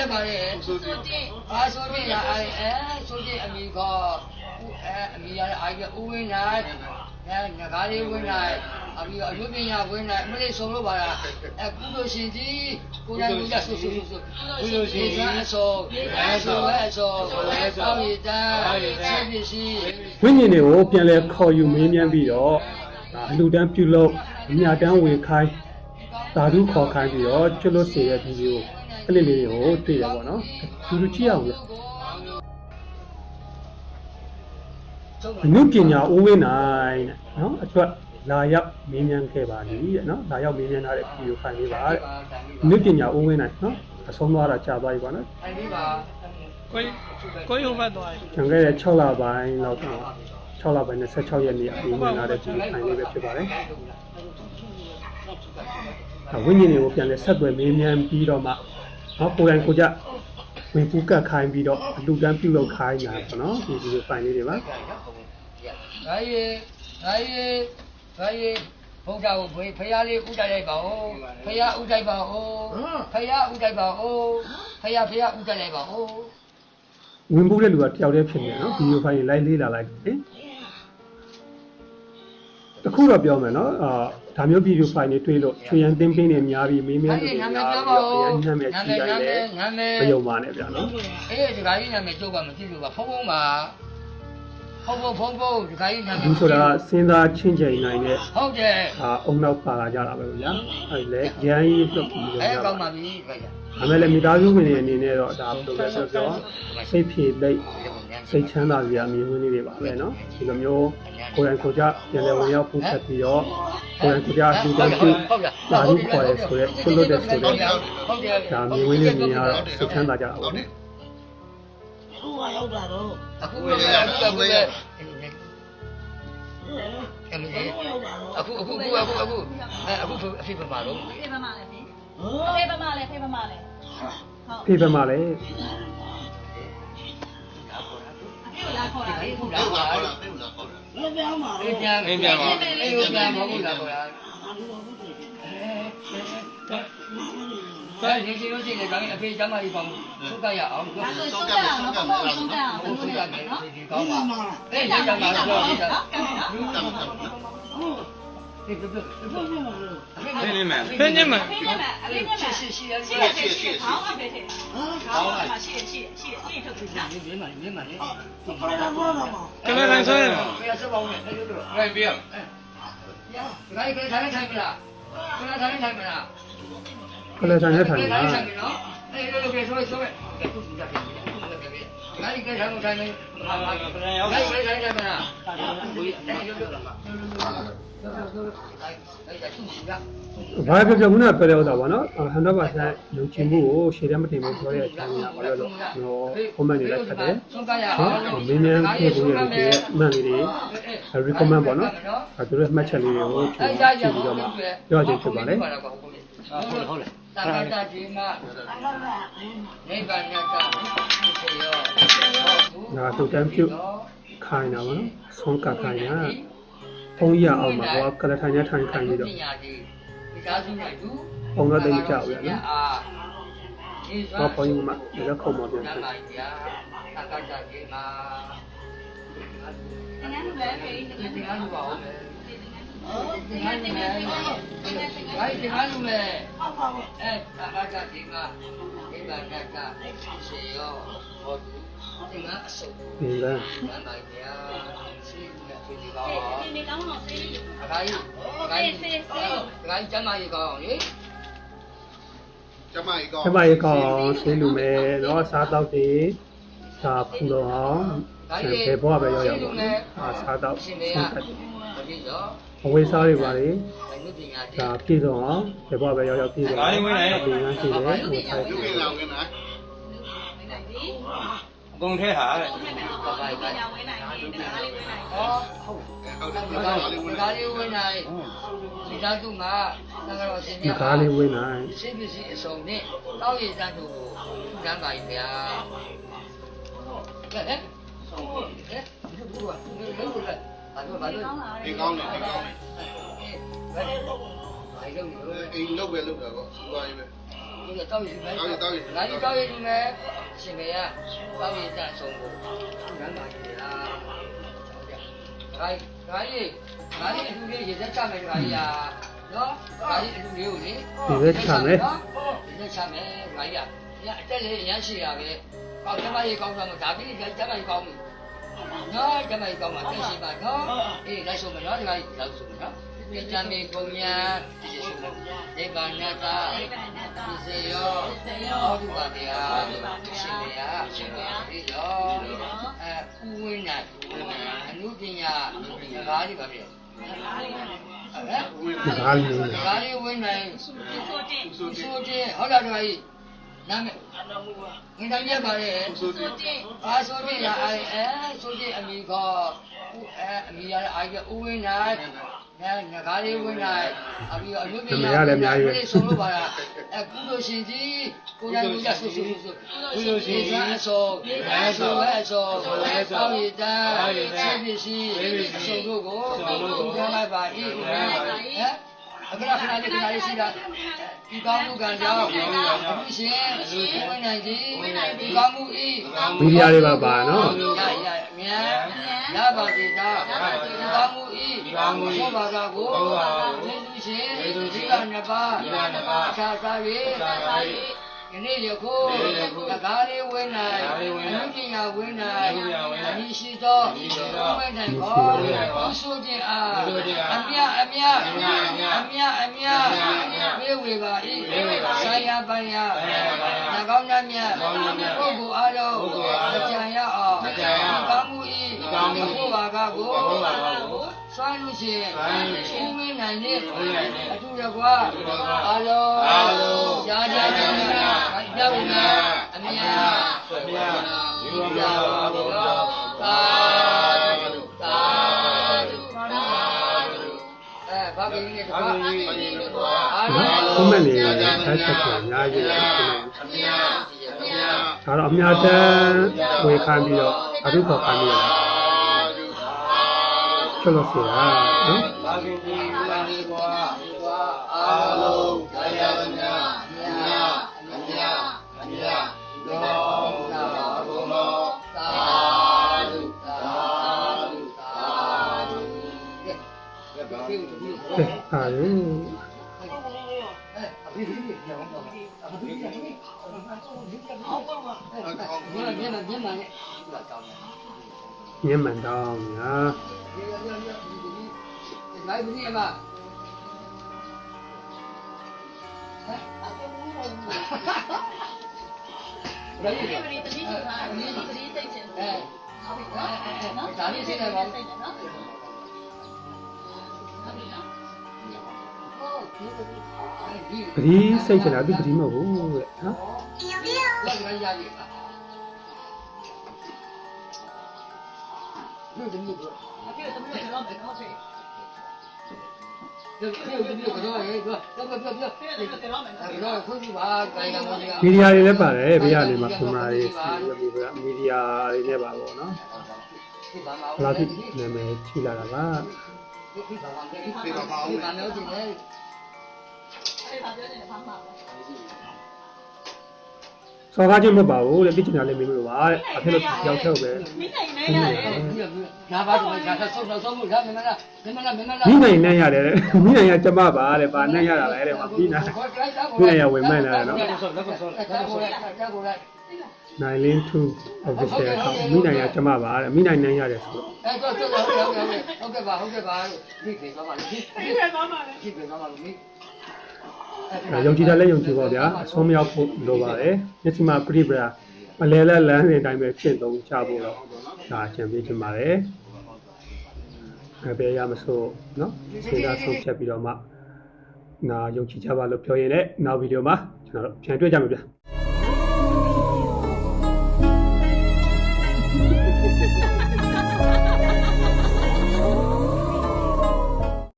ရပါတယ်ဆိုတင်အာဆိုတင်ရအဲအဲဆိုတင်အမိကအဲအမိရအားရဦးဝင်းနိုင်အဲငကားလေးဝင်းနိုင်အပြီးတော့အယုပညာဝင်းနိုင်မလေးဆုံးလို့ပါလားအဲကုသိုလ်ရှင်ကြီးကိုယ်တိုင်ကိုယ်ရဆူဆူဆူဆူကုသိုလ်ရှင်ကြီးအစောအဲဆိုအဲဆိုအဲဆိုရတာဆက်ပစ္စည်းဝိညာဉ်တွေကိုပြန်လဲခေါ်ယူမင်းမြန်းပြီးတော့ဒါအလူတန်းပြုလုပ်အမြတန်းဝင်ခိုင်းဓာတုခေါ်ခိုင်းပြီးတော့ကျွတ်လွတ်စေတဲ့ဗီဒီယိုက လစ်လေးတွေကိုတွေ့ရပါတော့ဒီလိုကြည့်အောင်လားအနုပညာဦးဝင်းနိုင်တဲ့နော်အတွက်လာရောက်မင်းမြန်းခဲ့ပါလိတဲ့နော်လာရောက်မင်းမြန်းထားတဲ့ဗီဒီယိုဖိုင်လေးပါတဲ့အနုပညာဦးဝင်းနိုင်နော်အဆုံးသွားတာကြာသွားပြီပါနော်အဲ့ဒီပါကိုကိုရုံဘတ်သွားတယ်ကျန်ခဲ့တဲ့6လပိုင်းလောက်တော့6လပိုင်းနဲ့16ရက်နေ့အပြီးဝင်လာတဲ့ဒီဖိုင်လေးပဲဖြစ်ပါတယ်။ဝိညာဉ်တွေကိုပြန်လဲဆက်သွယ်မေးမြန်းပြီးတော့မှ နော်ကိုယ်တိုင်ကိုကြဝင်ပူးကတ်ခိုင်းပြီးတော့အလူတန်းပြုတ်လောက်ခိုင်းတာပေါ့နော်ဒီဒီလိုဖိုင်လေးတွေပါ။ဒါရီဒါရီဒါရီဘုရားကိုဖေဖရာလေးဥတိုက်လိုက်ပါဦး။ဖရာဥတိုက်ပါဦး။ဖရာဥတိုက်ပါဦး။ဖရာဖရာဥတိုက်လိုက်ပါဦးဝင်ပူးတဲ့လူကတယောက်တည်းဖြစ်နေတယ်နော်ဗီဒီယိုဖိုင်လိုက်လေးလာလိုက်တယ် တခုတော့ပြောမယ်နော်အာဒါမျိုးဗီဒီယိုဖိုင်တွေတွေ့လို့ချွေရန်တင်းပင်းတွေများပြီးမေး ။ မြန်း ဒါ လူ ရီ တွေ နာမည် များ ပြော ပြီး ပါ တော့ ဦး ပြန်ညံ့မဲ့ကြီးတိုင်းလည်း နာမည် မယုံပါနဲ့ဗျာနော် အေးဒီကကြီးနာမည်ကျုပ်ကမသိလို့ပါဖုန်းဖုန်းပါဖုန်းဖုန်းဖုန်းဖုန်းဒီကကြီးနာမည် ဒီဆိုတာစဉ်းစားချင်းချိန်နိုင်တဲ့ ဟုတ်တယ် အာအုံနောက်ပါလာကြတာပဲဗျာအဲ့လေရန်ကြီးလွတ်ပြီးတော့ အဲ ကြ ကော တာ င်းပါပြီခရ ဒါမဲ့လည်းမိသားစုဝင်တွေအနေနဲ့တော့ဒါဘယ်လိုလဲဆိုတော့စိတ်ဖြည့်လိတ်စိတ်ချမ်းသာစရာအမြင်ဝင်လေးတွေပါပဲเนาะဒီလိုမျိုး ကိုယ်တိုင်ကိုယ်ကြပြန်လဲဝင်ရောက်ပူဖက်ပြီးတော့ကိုယ်တိုင်ကိုယ်ကြလူတန်းပြုလာလို့ခေါ်ရဲဆိုတော့ကျွတ်လွတ်တဲ့ဆိုတော့ဟုတ်တယ်ဒါမြင်ဝင်လေးမြင်ရတော့စိတ်ချမ်းသာကြတာပေါ့နော်သူကရောက်တာတော့အခုလည်းအခုလည်းအခုအခုအခုအခုအခုအဲအခုအဖြစ်ပါမှာတော့ဖေးပမာလဲဖေးဟမ်ဖေးပမာလဲဖေးပမာလဲဟုတ်ဖေးဘက်မှာလည်းအဖေကိုလာခေါ်တာလေအခုလာပါ လည်းပြောင်းပါအေးတော့ပြန်အေးပြန်ပါအေးပြန်မဟုတ်လားကွာဒါဒီလိုရှိနေတယ်အဖေကျမကြီးပေါ့သုကရအောင်ဒါဆိုဆုံးတာနော်ဘုံဆုံးတာဘုံသုဆုံးကတာမယ်နော်ဒီကောင်းပါအေးကျမကြီးပြောနေတာနော်ကဲနော်ဒီပြပြဖ င်းနေမယ်ဖင်းနေမယ်ဖေးနဲ့အလေးနဲ့ရှိရှိရှိရှိရှိခေါင်းအဖေးရှိခေါင်းမှာရှိရှိရှိရှိထုတ်ပြီနော်မြင်မှမြင်မှလေဘာလဲဘောတော့မကလန်ဆွဲတယ်ဘယ်ဆက်ပါဦးလဲအဲ့လိုတော့ရိုင်းပြရရဒါကြီးကထိုင်ထိုင်မလားခဏထိုင်ထိုင်မ လားကလဆန်နဲ့ထိုင်ထိုတာင်ထိုင်နော်အဲ့လိုလိုပဲဆိုဆိုပဲခုစီကြတယ်ဒါကြီးကထိုင်ထိုင်နေဟာဟာဒါကြီးကထိုင်ထိုင်မလားဘူးအဲ့လိုလိုလိုအဲ့ဒါသူ့စီကဘာပြောပြောခုနကပြောတဲ့ဥစ္စာပေါ့နော်100%လုံချင်မှုကိုရှေ့တန်းမတင်ဘူးပြောတဲ့အချိန်ကဘာလို့လဲကျွန်တော် comment တွေလိုက်ဖတ်တယ်ဆုံးကရနော်အောင်မင်းများခဲ့ဘူးရဲ့ဒီအမှန်လေးတွေ recommend ပေါ့နော်အဲသူတို့မှတ်ချက်လေးတွေကိုကျွန်တော်ကြည့်ပြီးတော့မှပြောချင်ဖြစ်ပါလေဟုတ်ဟုတ် ဟုတ်တာတာဒီမှာနိဗ္ဗာန်ကဖြစ်ရောဒါတူတန်းပြုတ်ခိုင်းတာပေါ့နော်ဆုံးကခိုင်းတာဘုံရအောင်မှာဟောကလထိုင်နဲ့ထိုင်ခိုင်းပြီးတော့ဒီကားစုနဲ့သူဘုံတော့တိတ်မကြောက်ဘူးနော်အာဒီဟောဘုံကြီးကမှလည်းခုံမပြန်နတယ်မယာတာကတာဒီမှာငန်းလူပဲဖေးငဒီန်းဒီလူကားလူ ပါဦးမယ်ငန်းလူပဲငန်းလူပဲဘာဒီကားလူလဲဟုတ်ပါဘူးအဲတာကတာဒီမှာနိဗ္ဗာန်ကဖြစ်ရောဟောသူဒီမှာအစုပ်ဒီကနမယာရှိနေပြီကောဒီနေ့ကောင်းတော့ဆေးရအခိုင်အခိုင်အခိုင်ကျမ်းမာရေးကောင်းအောင်လေကျမကြီးကောကျမရေကောင်းဆေးလူမယ်နော်စားတော့တွေဒါဖူတော့အောင်ဆယ်ဘဘောပဲရောက်ရောက်ပါနော်အာစားတော့ရှင်ဆုံးမေကကတ်ဒီတော့ အဝေးစားတွေပါလေဘယ်နည်းပညာတဒါည်းပြည့်စုံအောင်ဘဘောပဲရောက်ရောက်ပြည့်စုံအောင်ဒီကရှိတယ်ဟိုထိုင်လူကြီးလောင်နေတာဒီအကုန်ထဲဟာတဲ့ဟုတ်ကဲ့ပါဘာဘာညာဝင်နိုင်တယ်ဒါလေးဝင်နိုင်ဟောဟုတ်ဟုတ်တယ်ဒီဒါလေးဝင်ကားလေးဝင်နိုင်ဒီသားသူမှာသံဃာတော်ရှင်ဒီကားလေးဝင်နိုင်စိတ်ပစ္စည်းအစုံနဲ့တောက်ရည်တန်းသူကိုကျမ်းပါဗျာကဲဟဲ့ဟဲ့ဒီကူကဘယ်လိုလဲ ဘာလို့ဘာလို့ကောင်းလာဒီကောင်းတယ်ဒီကောင်းတယ်ဘယ်လိုဘာလို့လဲအိမ်လုတ်ပဲလုတ်တာပေါ့သူပါရေးပဲကဒီတော့တောက်ရည်မယ်ငါကြီးတောက်ရည်မယ်ရှင်မေကတောက်ရည်တန်ဆုံးကိုရမ်းပါကြီးလားဟုတ်ကဲ့ငါငါကြီးငါကြီးအတူလေးရေသက်ချမယ်ငါကြီးอ่ะနော်ငါကြီးအတူလေးကိုလေဒီပဲချမယ်ဒီနဲ့ချမယ်ငါကြီးကညအတက်လေးရမ်းရှိရပဲကောက်ကျမကြီးကောင်းတော့ဒါပြီးကျမကြီးကောင်းပြီ နော်ကျမကြီးကောင်းမှာတက်ရှိပါနော်အေးလိုက်ဆုံးမယ်နော်ဒီကကြီးလောက်ဆုံးမယ်နော်ဒီကြမေပုံညာဒီဆုံးမယ်ဒီကနတာဒီစေယောဟောဒီပါတရားရှင်မေယရှင်မေယဒီရောအဲဥဝိနာအနုပညာငါးဒီပါပြီဟမ်ဒါလေးလေးဒါလေးဝင်နိုင်ဆိုတင်ဆိုတဲ့ဟုတ်လားဒီမကြီး နာမည်ငင်တိုင်းပြပါလေဆိုတင်အာဆိုတဲ့ရအဲအဲဆိုတဲ့အမိကအဲအမိရအိုင်ကဥဝင်းနိုင်အဲငကားလေးဝင်နိုင်အပြီးအလုပ်ပြန်ဆိုလို့ပါလားအဲကုလို့ရှင်ကြီးကိုယ်တိုင်ကိုကြဆူဆူဆူကုလို့ရှင်ကြီးအစောအဲဆိုအဲဆိုအဲဆောက်ရည်တန်းဆေးပစ္စည်းအစုံတို့ကိုသူကလိုက်ပါဤဟဲ့ အခဏခဏလေးခဏလေးရှိတာဒီကောင်းမှုကံကြောင့်အခုရှင်ဝင်နိုင်ကြီးဒီကောင်းမှုဤမီဒီယာတွေပါပါနော်ရရအမြန်ရပါစေသာဒီကောင်းမှုဤဘောဘာသာကိုယေရှုရှင်ဒီကနှစ်ပါးအခြားစား၍ ယနေ့ယခုတကားလေးဝင်းနိုင်အမှုပညာဝင်းနိုင်အမိရှိသောဝင်းနိုင်ကိုဘုဆိုခြင်းအားအမြအမြအမြအမြဝေဝေပါဤဆာယပန်ယနကောင်းများမြတ်ပုဂ္ဂိုလ်အားလုံးကြံရအောင်ကောင်းမှုဤဘုရားကကို စွမ်းလို့ရှိရင်ဦးမင်းနိုင်တဲ့အထူးတကွာအားလုံးရှားကြကြများကြောက်နေအမြတ်အမြတ်ယူရပါဘုရားသာဓုသာဓုသာဓုအဲဘာကိနေတကွာအားနော်လုံးကွန်မန့်တွေတက်ချက်ချက်အများကြီးကျွန်တော်အမြာအမြာဒါတော့အများတန်းဝေခံပြီးတော့အထုခေါ်ခံပြီးတော့ချလို့စီတာနော်ဘာကင်ကြီးလာနေကွာအားလုံးကာယဝညအမြာအမြာအမြာတော်နာဘုံတော်သာဓုသာဓုသာဓုကဲကဲဘာဖြစ်လို့ဒီကဲဟာလေအဖေဒီပြောင်းတော့ အဖေဒီကနေ့အောက်ပါအဲ့ဒါမြ ဒီလိုက်ပြီအမဟမ်ဒီပရိသတိဆိုတာဒီပရိသိတ်ချင်အဲဟုတ်ပြီနော်ဒါလေးသိနေပါဘူးသိတယ်နော်ဟုတ်ပြီနော်ဟုတ်ဒီဒီပတိစိတ်ချင်တာသူပတိမဟုတ်ဘူးတဲ့နော်လက်ရရရပါဒီဒီဒီအဖေတို့တို့တော့ဘယ်တော့ဖေဒီဒီဒီကတော့ရေတော့တော့တော့တော့ဖေတို့တို့တော့မယ်နော်အဲ့တော့ခွင့်ပြုပါကိုင်ကမောင်က မီဒီယာတွေလည်းပါတယ်ဘေးကနေမှကွန်မန့်တွေစီရပြီးတော့မီဒီယာတွေနဲ့ပါပေါ့နော်ဒီဘာမှဘလာတိနာမည်ချိလာတာပါဒီဘာမှဒီဘာမှဒီဘာလို့ဒီလဲဖေကပြောနေတယ်ဘာမှမ စော်ကားခြင်းမဟုတ်ပါဘူးတဲ့ပြစ်ချင်တာလည်းမင်းတို့ပါတဲ့အဖေလို့ကြောက်ချက်ပဲမိနိုင်နေရတယ်နာပါတော့ဒါဆက်ဆုံးဆုံးမှုလားမမလားမမလားမမလားမိနိုင်နဲ့ရတယ်တဲ့မိနိုင်ရကျမပါတဲ့ဗာနဲ့ရတာလဲတဲ့မှာပြီးနာမိနိုင်ရဝင်မှန်းလာတယ်နော်တက်ကိုလိုက်တက်ကိုလိုက်902 official account မိနိုင်ရကျမပါတဲ့မိနိုင်နဲ့ရတယ်ဆိုတော့အဲ့တော့တော့ဟုတ်ကဲ့ဟုတ်ကဲ့ပါဟုတ်ကဲ့ပါဒီခေသွားပါလိမ့်ဒီဖေကတော့မှာလေခေသွားပါလိမ့်အဲ ယုံကြည်တာလည်းယုံကြည်ပါဗျာအဆုံးမရောက်ဖို့လိုပါတယ်မျက်စိမှာပြိပရာမလဲလဲလမ်းနေတိုင်းပဲဖြစ်သုံးချဖို့တော့ဒါချန်ပီယံဖြစ်ပါတယ်အဲဘယ်ရမဆိုနော်ခြေကဆုံးဖြတ်ပြီးတော့မှနာယုံကြည်ကြပါလို့ပြောရင်လည်းနောက်ဗီဒီယိုမှာကျွန်တော်တို့ပြန်တွေ့ကြမှာဗျာ